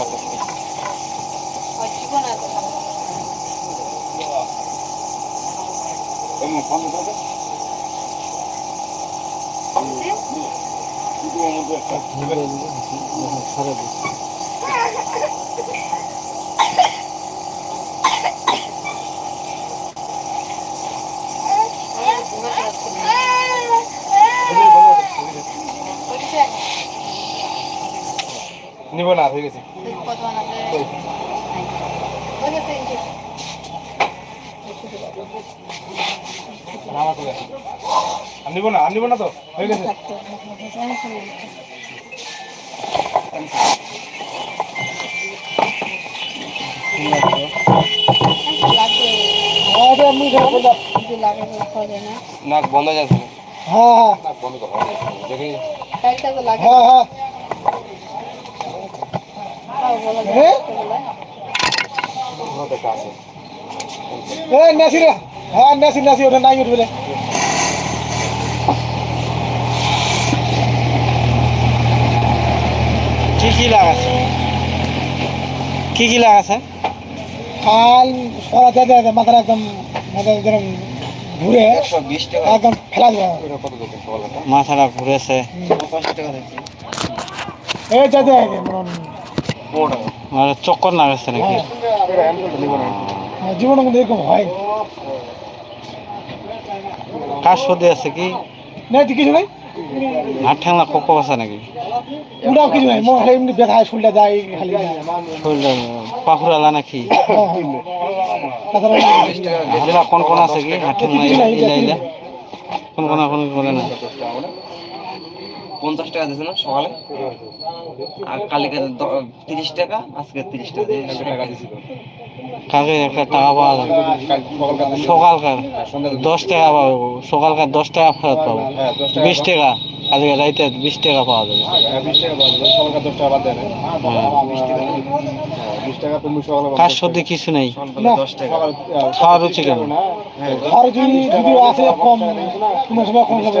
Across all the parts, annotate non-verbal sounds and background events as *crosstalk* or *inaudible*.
লাগছে কি ব্যাপারটা ভালো লাগছে এমন ফোন নিব না হয়ে গেছে। নিব না নিব না তো হয়ে গেছে। নাক বন্ধ হয়ে যাচ্ছে। হ্যাঁ নাক বন্ধ তো হয় না। হ্যাঁ। হ্যাঁ হ্যাঁ মধ্যে একটা আছে এ নাসি রে হ্যাঁ নাসি নাসি ওটা নাই উঠবে কি কি লাগাছে? কি কি লাগাছে? খাল সরা দেয় দেয় মাথার একদম মাথা একদম ঘুরে। একদম ফেলা মাথাটা ঘুরেছে। এই যা দেয় পনেরো টাকা আর নাকি হ্যাঁ এটা হ্যান্ডেলটা নিব না জীবনের এরকম হয় কাজ সর্দি আছে কি না কিছু নাই হাত ঠ্যাংলা কোকো আছে নাকি ওটাও কিছু নাই মনে এমনি ব্যথা হয় শুনলে যায় খালি শরীরটা পাখুরালা নাকি হ্যাঁ, হ্যাঁ। কোন কোন আছে কি ঠ্যাংলা ইলা ইলা কোন কোন কোন না পঞ্চাশ টাকা দিয়েছে না সকালে আর কালকে তিরিশ টাকা আজকে তিরিশ টাকা কালকে একটা টাকা পাওয়া যাবে। সকালকার দশ টাকা পাবো সকালকার দশ টাকা ফেরত পাবো বিশ টাকা আজকে রাইতে বিশ টাকা পাওয়া যাবে। হ্যাঁ, হ্যাঁ। হ্যাঁ, কাজ সর্দি কিছু নেই। খাওয়া রুচি কেমন হ্যাঁ যদি কম সময় কম হবে।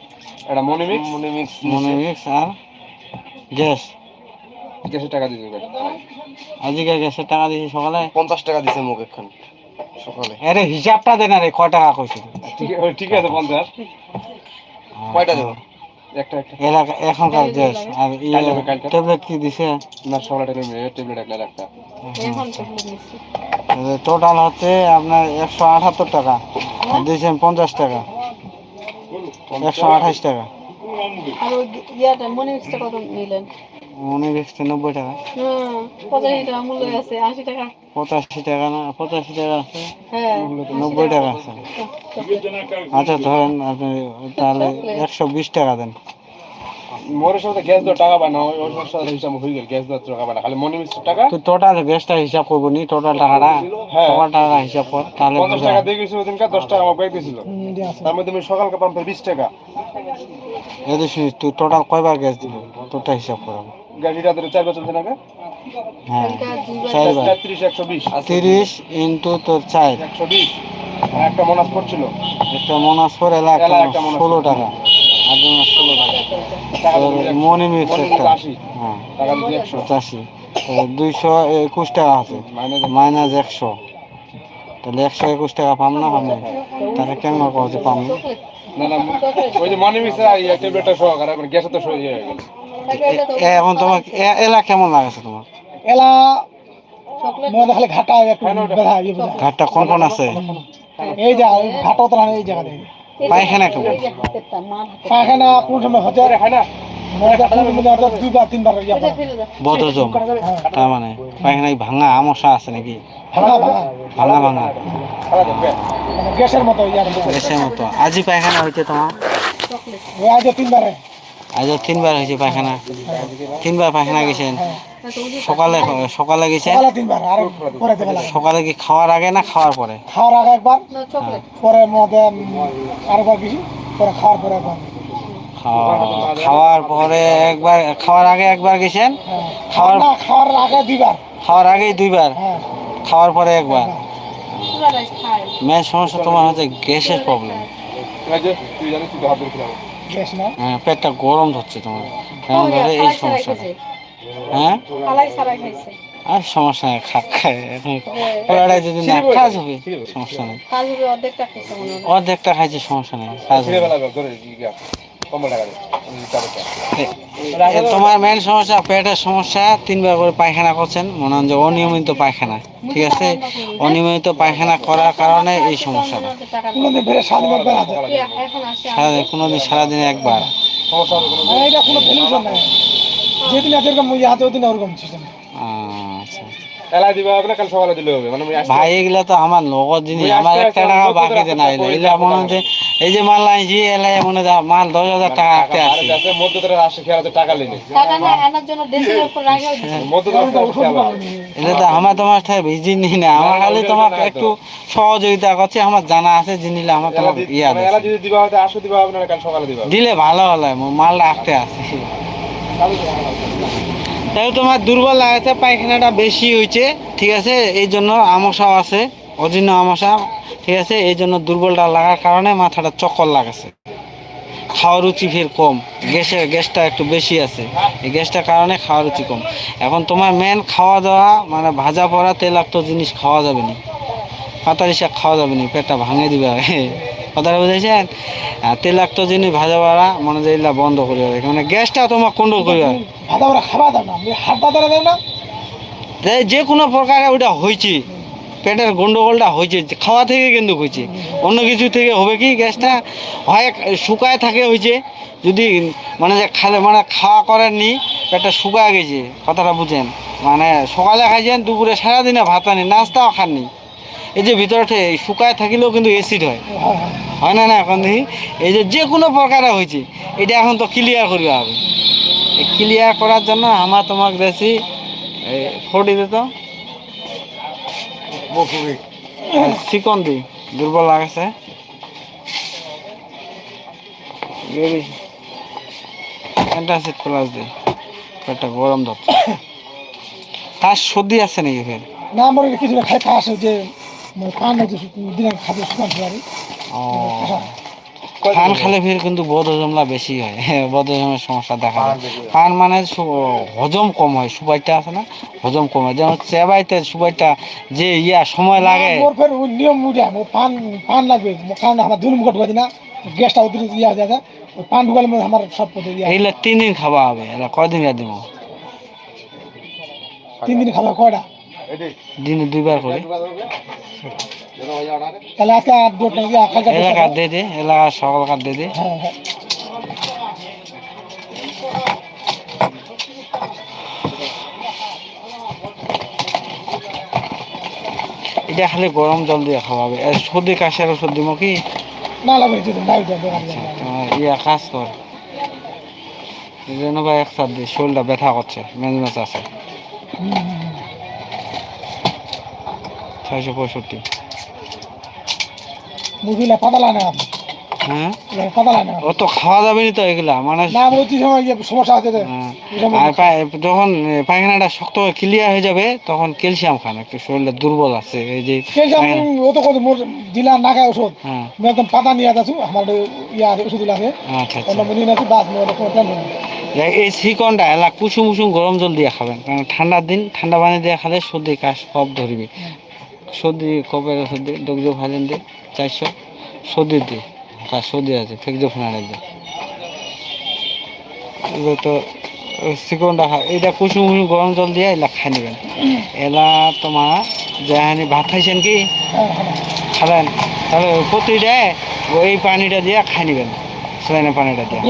এটা মনিমিক্স মনিমিক্স মনে মিক্স আর গ্যাস। দেড়শো টাকা দিয়েছে আজকে গ্যাসের টাকা দিছি সকালে। পঞ্চাশ টাকা দিয়েছে মুখ এখন সকালে। আরে হিসাবটা দে না রে কয় টাকা কইছিল ঠিক আছে ঠিক আছে পঞ্চাশ। কয়টা দেবো? একটা একটা। এলাকা এখনকার গ্যাস। আর ট্যাবলেট কি দিছে? না সকালে টেবিলেট টেবিলেট একটা। একটা টোটাল হচ্ছে আপনার একশো আঠাত্তর টাকা। দিয়েছেন পঞ্চাশ টাকা। একশো আঠাশ টাকা। আর ওই ইয়াটা মনে মিক্সটা কত নিলেন? মনে রেখেছে নব্বই টাকা। হুম পঁচাশি টাকা মূল্য আছে আশি টাকা। পঁচাশি টাকা না পঁচাশি টাকা আছে হ্যাঁ। নব্বই টাকা আছে। আচ্ছা ধরেন আপনি তাহলে একশো বিশ টাকা দেন। সাথে গ্যাস টাকা পায় না ওর সাথে হিসাব হয়ে গেল গ্যাস টাকা টাকা? টোটাল গ্যাসটা হিসাব করব নি টোটাল টাকাটা? হ্যাঁ। টোটাল টাকা হিসাব কর তাহলে পঞ্চাশ বুঝা টাকা দিয়ে গেছিল ওদিনকার দশ টাকা আমার ব্যাগ তার মধ্যে আমি সকালকে পাম্প বিশ টাকা। এই শুনিস তুই টোটাল কয়বার গ্যাস দিবি? তোরটা হিসাব করাবো গাড়িটা ধরে চার বছর আগে? হ্যাঁ চারবার। ইন্টু তোর চার। একশো বিশ। আর একটা মনাস পড়ছিল একটা এলা মনাস ষোলো টাকা। মনি হ্যাঁ। একশো। পঁচাশি। দুইশো একুশ টাকা আছে। মাইনাস একশো। তাহলে একশো একুশ টাকা পাম না পাম তাহলে এখন তোমার এলা কেমন লাগছে তোমার? এলা ঘাটা। ঘাটটা কোন কোন আছে? এই যা ঘাটা এই জায়গা পায়খানা পায়খানা কোন সময় হচ্ছে হয় না? মনে বদজম তার পায়খানায় ভাঙা আছে নাকি? ভাঙা ভাঙা। গ্যাসের মতো মতো। আজি পায়খানা তোমার? তিনবার হয়েছে পায়খানা। তিনবার পায়খানা গেছেন। সকালে সকালে গেছেন সকালে কি খাওয়ার আগে না খাওয়ার পরে? খাওয়ার আগে একবার না পরে মধ্যে আরেকবার গেছি পরে খাওয়ার পরে একবার। খাওয়া- খাওয়ার পরে একবার খাওয়ার আগে একবার গেছেন? হ্যাঁ। খাওয়ার খাওয়ার আগে দুইবার। খাওয়ার আগেই দুইবার? হ্যাঁ। খাওয়ার পরে একবার? মেন সমস্যা তোমার হচ্ছে গ্যাসের প্রবলেম হ্যাঁ পেটটা গরম ধরছে তোমার। কেমন ধরে এই সমস্যাটা। খাইছে হ্যাঁ? আর সমস্যা নেই খা খায় যদি না কাজ হবে সমস্যা নেই। অর্ধেকটা খাইছে হয়। অর্ধেকটা খাইছে সমস্যা নেই কাজ তোমার মেন সমস্যা পেটের সমস্যা তিনবার করে পায়খানা করছেন মনে হয় যে অনিয়মিত পায়খানা ঠিক আছে? অনিয়মিত পায়খানা করার কারণে এই সমস্যাটা। কোনোদিন ফেরে দিন একবার আছে এখন আসে সারাদিন কোনোদিন। সারাদিনে একবার যেদিন আছে এরকম হাতে ওদিন ওরকম সিস্টেম আচ্ছা। এলা দিবা কাল সকালে দিলে হবে। মানে আমি ভাই এগুলা তো আমার লগত জিনিস। আমার একটা টাকা এগুলা মনে হচ্ছে এই যে মাল আনছি এলাই মনে হয় মাল দশ হাজার টাকা আটকে আছে। আছে মধ্যতরা আসে খেয়াল আছে টাকা লেনে টাকা না আনার জন্য দেশের উপর রাখা এটা তো আমার তোমার ঠাই ভিজি নি না আমার খালি তোমাকে একটু সহযোগিতা করছে আমার জানা আছে জিনিসটা আমার তোমার ইয়া মানে এলা যদি দিবা আসো দিবা কাল সকালে দিবা। দিলে ভালো হলো মালটা আটকে আছে। তাই তোমার দুর্বল লাগাচ্ছে পায়খানাটা বেশি হয়েছে ঠিক আছে? এই জন্য আমসাও আছে, অজীর্ণ আমসা ঠিক আছে? এই জন্য দুর্বলটা লাগার কারণে মাথাটা চক্কর লাগাছে খাওয়ার রুচি ফের কম গ্যাসের গ্যাসটা একটু বেশি আছে। এই গ্যাসটার কারণে খাওয়ার রুচি কম। এখন তোমার মেন খাওয়া দাওয়া মানে ভাজা পড়া তেলাক্ত জিনিস খাওয়া যাবে না। পাতারি শাক খাওয়া যাবে না, পেটটা ভাঙে দিবে কথাটা বুঝেছেন? আর তেলাক্ত জিনিস ভাজা পড়া মনে এগুলা বন্ধ করে দেবে মানে গ্যাসটা তোমার কন্ট্রোল ওরা খাওয়া দাও না। দেয় যে- যে কোনো প্রকারে ওটা হয়েছে পেটের গন্ডগোলটা হয়েছে খাওয়া থেকে কিন্তু হয়েছে অন্য কিছু থেকে হবে কি? গ্যাসটা হয় শুকায় থাকে হয়েছে যদি মানে যে খালে মানে খাওয়া করেননি পেটটা শুকায় গেছে। কথাটা বুঝেন। মানে সকালে খাইছেন দুপুরে সারাদিনে ভাত আনি নাস্তাও খাননি। এই যে ভিতরে শুকায় থাকিলেও কিন্তু অ্যাসিড হয়। হ্যাঁ হ্যাঁ হয় না না এখন দেখি এই যে যে কোনো প্রকারে হয়েছে এটা এখন তো ক্লিয়ার করবে হবে। ক্লিয়ার করার জন্য আমার তোমাকে বেশি ফোর্টি দিত চিকন দি দুর্বল লাগছে। অ্যান্টাসিড প্লাস দি পেটটা গরম ধরছে। *coughs* তার সর্দি আছে নাকি ফের? না আমার কিছু খাই খাস যে পান ও। পান খালে ফের কিন্তু বদহজমলা বেশি হয়। বদহজমের সমস্যা দেখা যায় পান মানে হজম কম হয় সুপাইটা আছে না? হজম কম হয়। যেমন চেবাইতে সুপাইটা যে ইয়া সময় লাগে। নিয়ম পান পান লাগবে। কারণ আমার দুই মুখ না গ্যাসটা অতিরিক্ত ইয়ে ওই পান ঢুকালে মনে হয় আমার সব এইগুলা তিন দিন খাওয়া হবে। কয়দিন দিব? তিন দিন খাবার কয়টা? দিনে দুইবার করে। এলাকা দিয়ে দে এলাকা সকালকার দিয়ে দে। হ্যাঁ হ্যাঁ। এটা খালি গরম জল দিয়ে খাওয়া হবে আর সর্দি কাশের ওষুধ দিব কি না লাগবে যদি না উঠে দোকান যাবে তোমার ইয়া কাজ কর। এই জন্য ভাই একসাথে দিয়ে শরীরটা ব্যথা করছে মেজ মেজ আছে। ছয়শো পঁয়ষট্টি। না? হ্যাঁ? খাওয়া যাবে না তো এগুলা মানে সমস্যা আছে হ্যাঁ। এই সময়? আর পায়- যখন পায়খানাটা শক্ত ক্লিয়ার হয়ে যাবে তখন ক্যালসিয়াম খান একটু শরীরটা দুর্বল আছে এই যে ও তো কত দিলা না খায় ওষুধ? হ্যাঁ। একদম পাতা নিয়ে আছো আমার ওই ইয়ে আছে ওষুধ আচ্ছা আচ্ছা। এই- এলা কুসুম কুসুম গরম জল দিয়ে খাবেন কারণ ঠান্ডার দিন ঠান্ডা পানি দিয়ে খালে সর্দি কাশ কফ ধরবে। সর্দি ওষুধ দিয়ে ডোকজো ফাইলেন দিয়ে চারশো। সর্দি দি। কার সর্দি আছে ফেকজো দিয়ে এগুলো তো চিকনটা খা এইটা কুসুম কুসুম গরম জল দিয়ে এলা খাই নেবেন। এলা তোমার যেহানি ভাত খাইছেন কি? হ্যাঁ হ্যাঁ খাবেন। তাহলে প্রতিটা ওই পানিটা দিয়ে খাই নেবেন। স্যালাইনের পানিটা দিয়ে।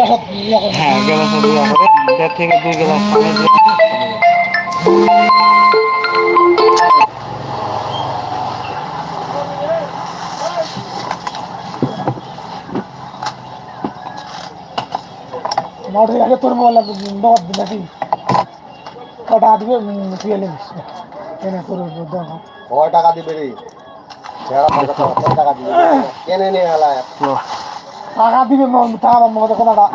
হ্যাঁ গ্লাসে দেড় থেকে দুই গ্লাস পানি দিয়ে মোটর আগে তোর মোবাইল নগদ দিন নাকি? কটা দিবে তুই এলে কেন তোর দেওয়া কয় টাকা দিবে রে? টাকা দিবে? কেনে নিয়ে এলা টাকা দিবে টাকা মতো কথাটা।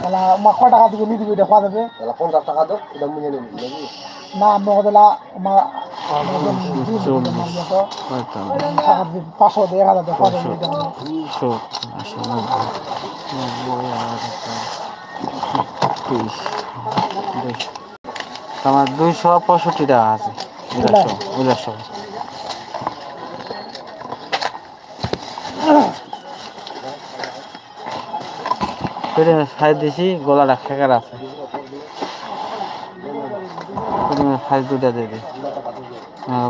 তাহলে মা কয় টাকা দিবে নি দিবে এটা দেবে? তাহলে পঞ্চাশ টাকা দাও এটা মুঝে নেবি নাকি? না মগদলা মা হয়তো টাকা। দিবে পাঁচশো এক হাজার দিয়ে খোয়া তোমার দুইশো পঁয়ষট্টি টাকা আছে। দিছি, গলাটা খেকার আছে।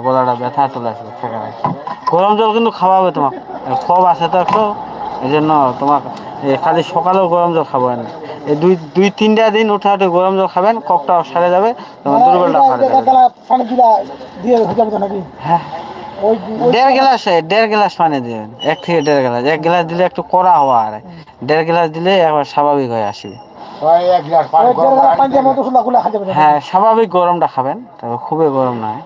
গলাটা ব্যথা চলে আসবে খেকার আছে। গরম জল কিন্তু খাওয়াবে তোমার খব আছে তো একটু, এই জন্য তোমার খালি সকালেও গরম জল খাব না এই দুই দুই তিনটা দিন উঠে উঠে গরম জল খাবেন কপটা সারে যাবে তোমার দুর্বলটা সারে যাবে হয়ে। দেড় গ্লাস দেড় গ্লাস পানি দিবেন এক থেকে দেড় গ্লাস। এক গ্লাস দিলে একটু কড়া হওয়া আর দেড় গ্লাস দিলে একবার স্বাভাবিক হয়ে আসবে হ্যাঁ স্বাভাবিক গরমটা খাবেন তবে খুবই গরম নয়।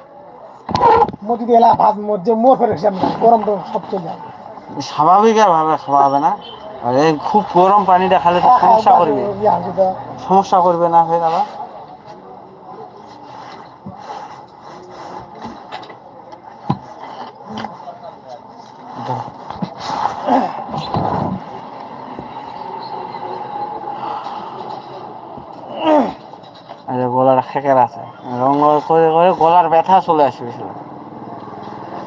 স্বাভাবিক ভাবে খাওয়া হবে না। আর খুব গরম পানিটা খালে তো সমস্যা করবে। ইয়া হচ্ছে তো সমস্যা করবে না হয়ে গেল গলার খেকের আছে। রঙ করে করে গলার ব্যথা চলে আসবে।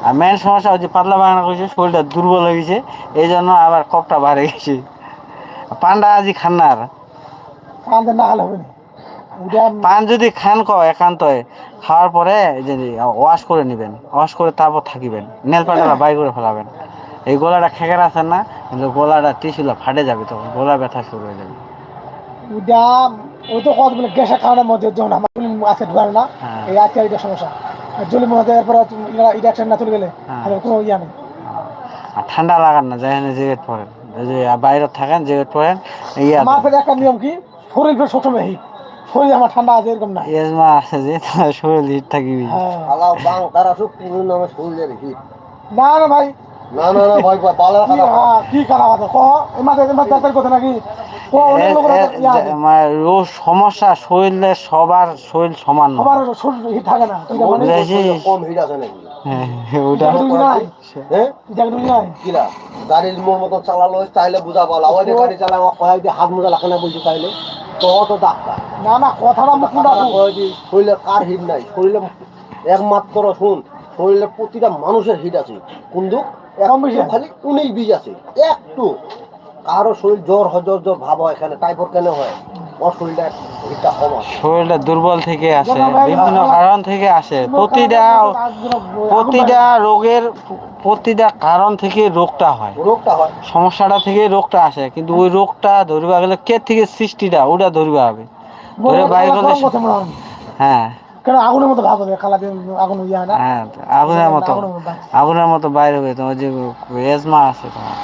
আর মেন সমস্যা হচ্ছে পাতলা বাগানা করছে শরীরটা দুর্বল হয়ে গেছে এই জন্য আবার কপটা বাড়ে গেছে। পান্ডা আজি খান না আর। পান যদি খান ক একান্ত খাওয়ার পরে যদি ওয়াশ করে নেবেন ওয়াশ করে তারপর থাকিবেন নেল পাটালা বাই করে ফেলাবেন। এই গলাটা খেকের আছেন না কিন্তু গলাটা টিসুলা ফাটে যাবে তখন গলা ব্যথা শুরু হয়ে যাবে। ওটা ওই তো কত বলে গ্যাসের কারণের মধ্যে যখন আমার আছে ঢুকানো না হ্যাঁ। এই আজকে এটা সমস্যা। জলি মধ্যে এরপর এটা একটা না চলে গেলে হ্যাঁ। কোনো ইয়া নেই। আর ঠান্ডা লাগান না যেখানে জেকেট পরেন যে বাইরে থাকেন জেকেট পরেন ইয়া আমার ফের একটা নিয়ম কি? শরীর ফের সবসময় হিট শরীর আমার ঠান্ডা আছে এরকম না। এজমা আছে যে শরীর হিট থাকিবি। হ্যাঁ। আলাও বাং তারা সব পুরো রেখি না না ভাই না না না ভাই পালার কি কথা হ্যাঁ, কি মাঝে এই কথা নাকি? মানে সমস্যা শরীরে সবার শরীর সমান সবার শরীর থাকে না কম হিট আছে নাকি? হ্যাঁ, ওটা হ্যাঁ এটা বুঝি নাই? কিরা গাড়ির মোর মতো চালালো চাইলে বুঝা পালা। গাড়ি হাত মোজা লাখে না বলছি চাইলে তো তো ডাক্তার। না না কথাটা মুখ না শরীরে কার হিট নাই? শরীরে একমাত্র শুন শরীরে প্রতিটা মানুষের হিট আছে। কিন্তু কম বেশি খালি উনিশ বীজ আছে। একটু কারও শরীর জ্বর হয় জ্বর ভাব হয় এখানে। টাইফয়েড কেন হয়? ওর শরীরটা হিটটা কম শরীরটা দুর্বল থেকে আসে বিভিন্ন কারণ থেকে আসে। প্রতিটা প্রতিটা রোগের প্রতিটা কারণ থেকে রোগটা হয়। রোগটা হয়। সমস্যাটা থেকে রোগটা আসে। কিন্তু ওই রোগটা ধরবা গেলে কে থেকে সৃষ্টিটা ওটা ধরবা হবে। ধরে বাইর করলে হ্যাঁ। কেন আগুনের মতো হবে? দিয়ে আগুন ইয়া না? হ্যাঁ আগুনের মতো আগুনের মতো বাইরে হবে তোমার যে এজমা আছে তোমার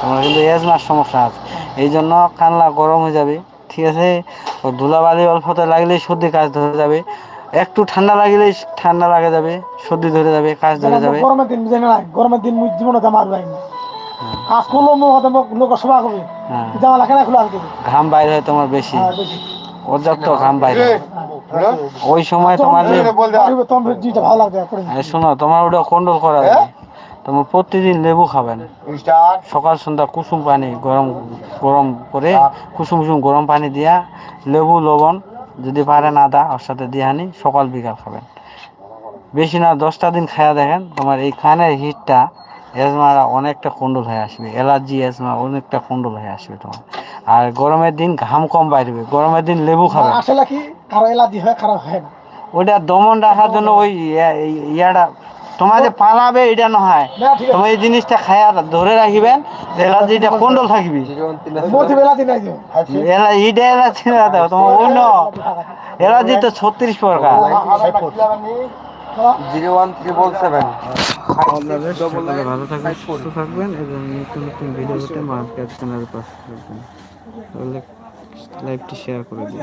তোমার কিন্তু এজমার সমস্যা আছে। এই জন্য কানলা গরম হয়ে যাবে ঠিক আছে? ধুলাবালি অল্পতে লাগলেই সর্দি কাজ ধরে যাবে। একটু ঠান্ডা লাগলেই ঠান্ডা লাগে যাবে সর্দি ধরে যাবে কাজ ধরে যাবে। গরমের দিন বুঝে না গরমের দিন মুই জীবনে আমার ভাই না। কাজ করল মুখ হতে লোক সভা করবে জামা লাগে না খোলা ঘাম বাইর হয় তোমার বেশি। হ্যাঁ পর্যাপ্ত ঘাম বাইর ওই সময় তোমার যে তোমার শোনো তোমার ওটা কন্ট্রোল করা যাবে তোমার প্রতিদিন লেবু খাবেন। সকাল সন্ধ্যা কুসুম পানি গরম গরম করে কুসুম কুসুম গরম পানি দিয়া লেবু লবণ যদি পারেন আদা ওর সাথে দিয়ে আনি সকাল বিকাল খাবেন। বেশি না দশটা দিন খায়া দেখেন তোমার এই খানের হিটটা এজমা অনেকটা কন্ট্রোল হয়ে আসবে। অ্যালার্জি এজমা অনেকটা কন্ট্রোল হয়ে আসবে তোমার। আর গরমের দিন ঘাম কম বাইরবে গরমের দিন লেবু খাবেন আসলে কি কারও এলার্জি হয় কারও হয় না। ওইটা দমন রাখার জন্য ওই ইয়াটা তোমার যে পালাবে এটা না হয়। তুমি এই জিনিসটা খায়া ধরে রাখিবেন এলার্জিটা কন্ট্রোল থাকবি। মতি এলার্জি নাই যে এলা- এইটা এলার্জি না দাও তোমার অন্য। এলার্জি তো ছত্রিশ প্রকার। জিরো ওয়ান ট্রিপল সেভেন ভালো থাকবেন সুস্থ থাকবেন এবং নতুন নতুন ভিডিও পেতে মার্কেট চ্যানেল পাশে থাকবেন। লাইভটি শেয়ার করে দিন।